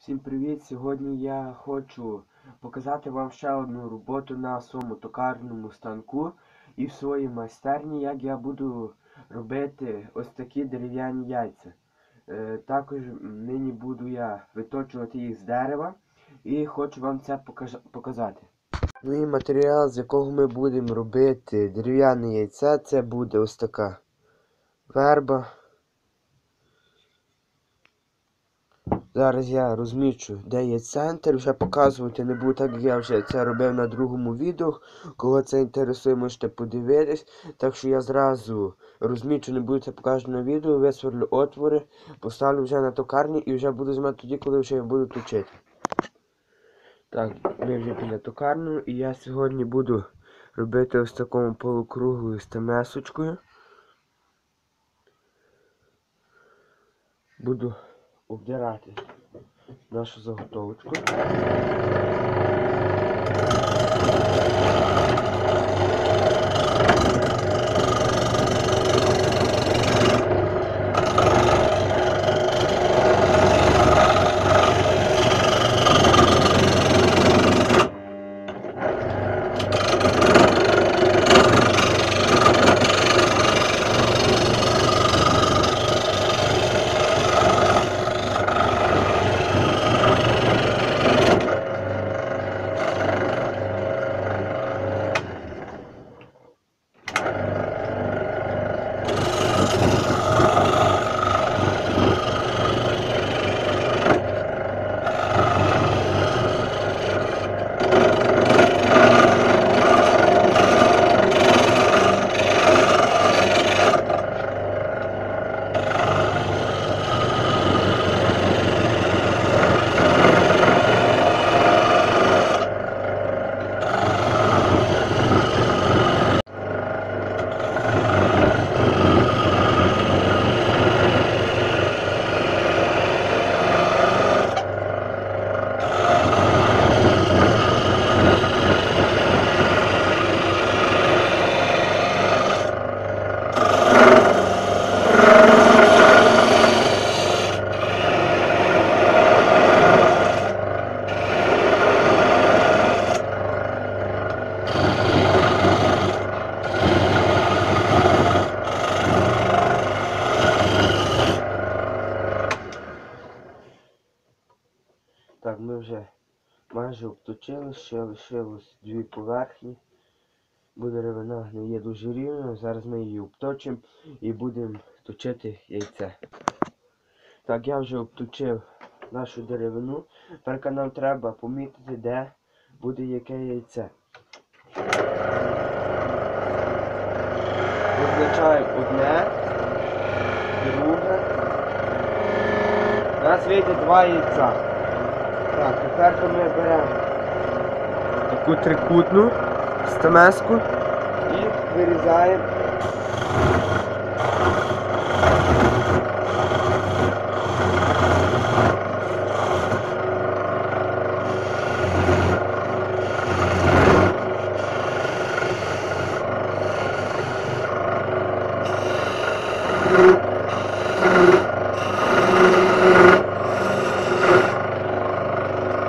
Всім привіт! Сьогодні я хочу показати вам ще одну роботу на своєму токарному станку і в своїй майстерні, як я буду робити ось такі дерев'яні яйця. Е, також нині буду я виточувати їх з дерева і хочу вам це показати. Ну і матеріал, з якого ми будемо робити дерев'яне яйце, це буде ось така верба. Зараз я розмічу, де є центр, вже показувати не буду, так як я вже це робив на другому відео. Кого це інтересує, можете подивитись. Так що я зразу розмічу, не буду це покажу на відео, висверлю отвори, поставлю вже на токарні і вже буду знімати тоді, коли вже я буду точити. Так, ми вже біля токарну і я сьогодні буду робити ось такому полукруглою стемесочкою. Буду обдирати нашу заготовочку. Так, ми вже обточили, ще лишилось дві поверхні. Бо деревина не є дуже рівною. Зараз ми її обточимо і будемо точити яйце. Так, я вже обточив нашу деревину. Тепер нам треба помітити, де буде яке яйце. Визначаємо одне, друге. У нас вийде два яйця. Так, тепер ми беремо таку трикутну стамеску і вирізаємо.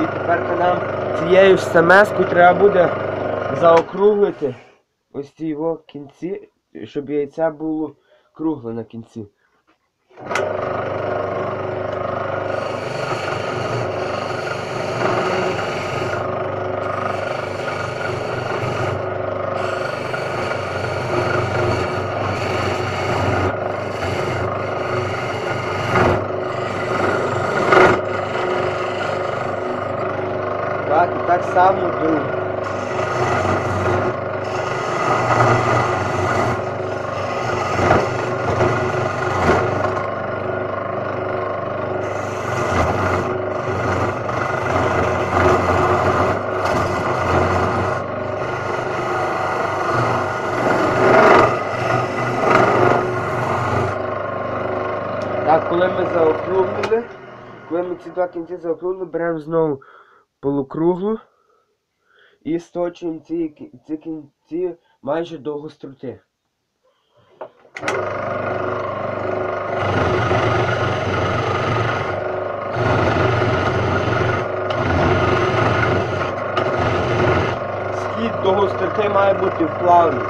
І тепер нам ж треба буде заокруглити ось ці його кінці, щоб яйця було кругле на кінці. ці два кінці заокругло, беремо знову полукруглу і сточуємо ці, ці кінці майже до гостроти. Схід до гостроти має бути в вплавний.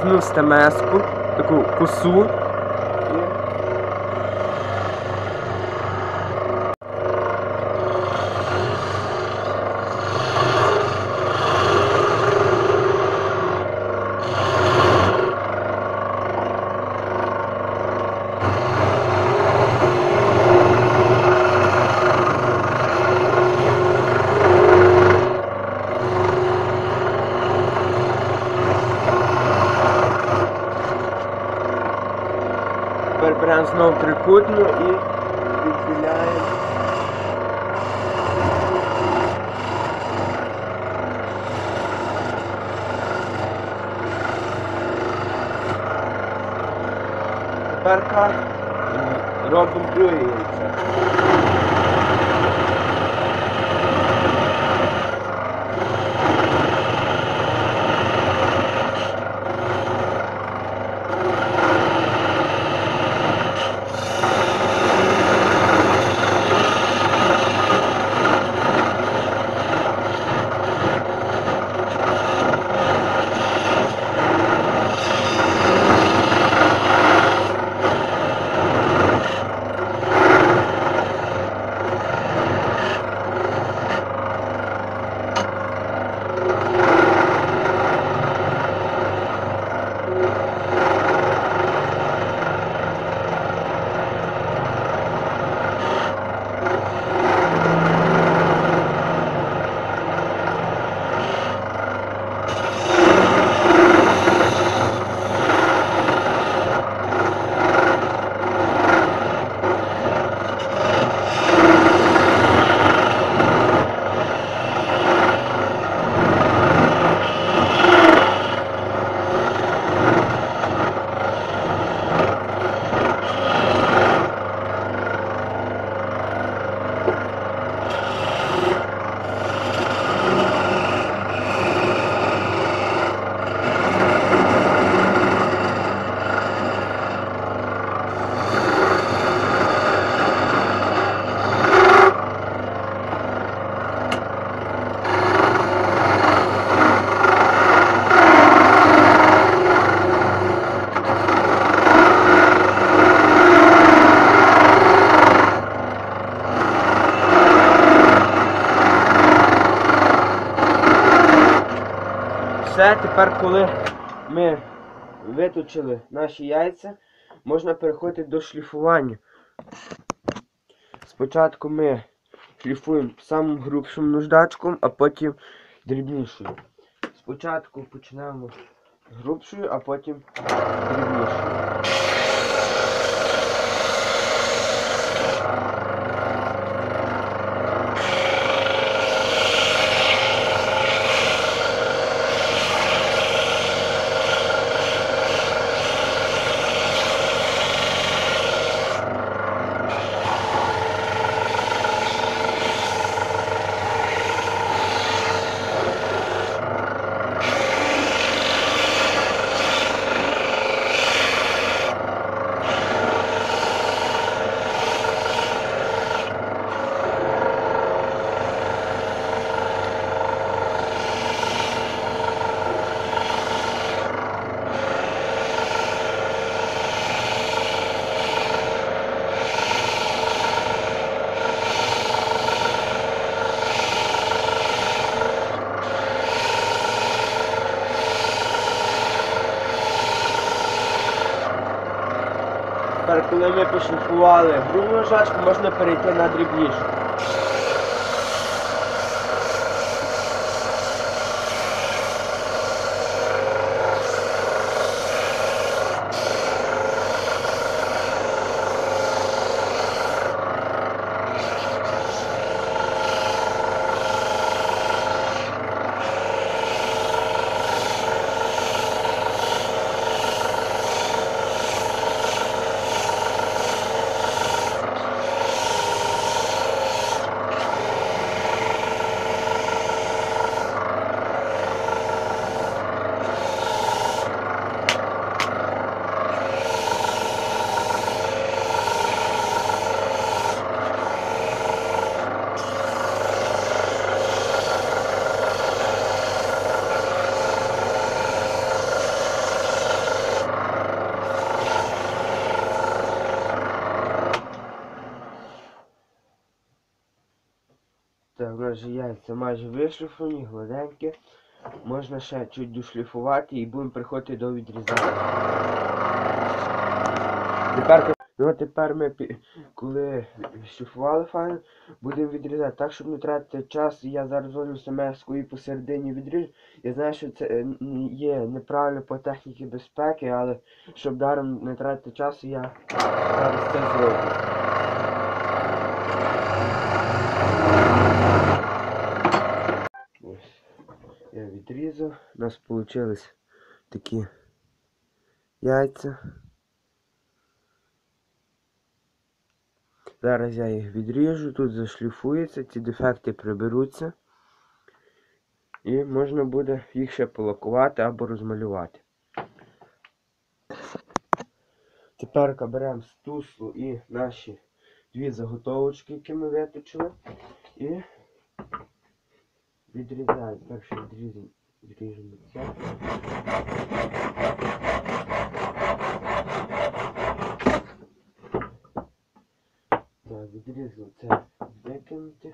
Беремо відрізну стамеску, таку косу. І... Тепер беремо знову трикутну і відділяємо. Тепер так, е, тепер, коли ми виточили наші яйця, можна переходити до шліфування. Спочатку ми шліфуємо самим грубшим нуждачком, а потім дрібнішою. Спочатку почнемо з грубшою, а потім дрібнішою. Тепер, коли ми пошліфували грубу наждачку, можна перейти на дрібнішу. Вже яйця майже вишліфовані, гладенькі. Можна ще чуть дошліфувати і будемо приходити до відрізання. Тепер, ну тепер ми, коли шліфували файно, будемо відрізати так, щоб не тратити час. Я зараз зоню семеску і посередині відріжу. Я знаю, що це є неправильно по техніці безпеки, але щоб даром не тратити часу, я зараз це зроблю. Ось. Я відрізав. У нас вийшли такі яйця. Зараз я їх відріжу, тут зашліфується, ці дефекти приберуться. І можна буде їх ще полакувати або розмалювати. Тепер беремо стуслу і наші дві заготовочки, які ми виточили. І відрізаємо. Перше відрізаємо, відріжемо це. Так, відрізали це викинути.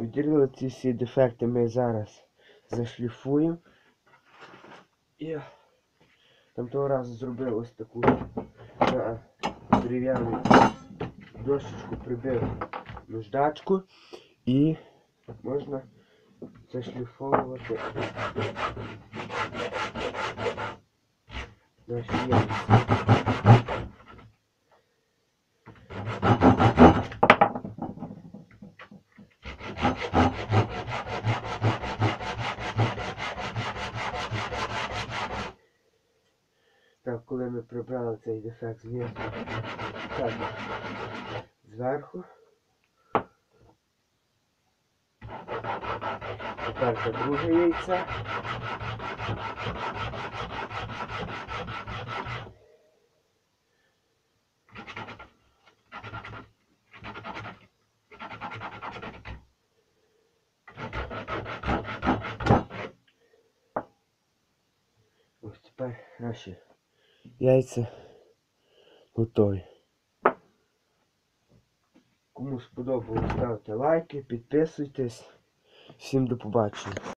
Відділили ці всі дефекти ми зараз зашліфуємо. І там того разу зробив ось таку дерев'яну дощечку прибив наждачку і можна зашліфовувати наші. Цей дефект знизу, так, зверху. Тепер це друге яйце. Ось тепер наші яйця готові. Кому сподобалось, ставте лайки, підписуйтесь. Всім до побачення.